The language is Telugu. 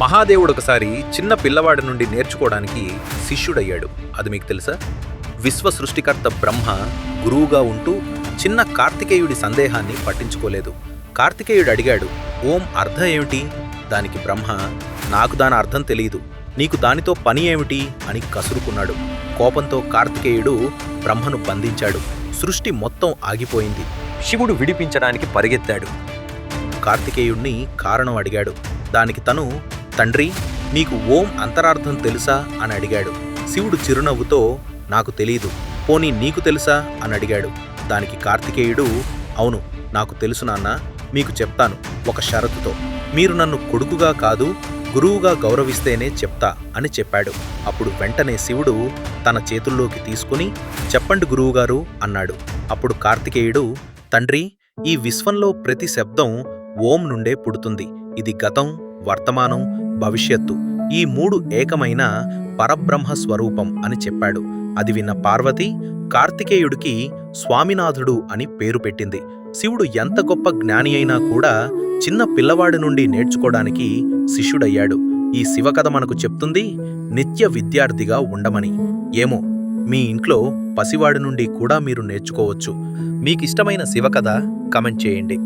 మహాదేవుడు ఒకసారి చిన్న పిల్లవాడి నుండి నేర్చుకోవడానికి శిష్యుడయ్యాడు. అది మీకు తెలుసా? విశ్వ సృష్టికర్త బ్రహ్మ గురువుగా ఉంటూ చిన్న కార్తికేయుడి సందేహాన్ని పట్టించుకోలేదు. కార్తికేయుడు అడిగాడు ఓం అర్థం ఏమిటి? దానికి బ్రహ్మ నాకు దాని అర్థం తెలియదు నీకు దానితో పని ఏమిటి? అని కసురుకున్నాడు. కోపంతో కార్తికేయుడు బ్రహ్మను బంధించాడు. సృష్టి మొత్తం ఆగిపోయింది. శివుడు విడిపించడానికి పరిగెత్తాడు. కార్తికేయుణ్ణి కారణం అడిగాడు. దానికి తను తండ్రి నీకు ఓం అంతరార్థం తెలుసా? అని అడిగాడు. శివుడు చిరునవ్వుతో నాకు తెలీదు. పోనీ నీకు తెలుసా? అని అడిగాడు. దానికి కార్తికేయుడు అవును నాకు తెలుసు నాన్న మీకు చెప్తాను ఒక షరతుతో. మీరు నన్ను కొడుకుగా కాదు గురువుగా గౌరవిస్తేనే చెప్తా అని చెప్పాడు. అప్పుడు వెంటనే శివుడు తన చేతుల్లోకి తీసుకుని చెప్పండి గురువుగారు అన్నాడు. అప్పుడు కార్తికేయుడు తండ్రి ఈ విశ్వంలో ప్రతి శబ్దం ఓం నుండే పుడుతుంది. ఇది గతం వర్తమానం భవిష్యత్తు. ఈ మూడు ఏకమైన పరబ్రహ్మ స్వరూపం అని చెప్పాడు. అది విన్న పార్వతి కార్తికేయుడికి స్వామినాథుడు అని పేరు పెట్టింది. శివుడు ఎంత గొప్ప జ్ఞాని అయినా కూడా చిన్న పిల్లవాడి నుండి నేర్చుకోవడానికి శిష్యుడయ్యాడు. ఈ శివకథ మనకు చెప్తుంది నిత్య విద్యార్థిగా ఉండమని. ఏమో మీ ఇంట్లో పసివాడి నుండి కూడా మీరు నేర్చుకోవచ్చు. మీకిష్టమైన శివకథ కమెంట్ చేయండి.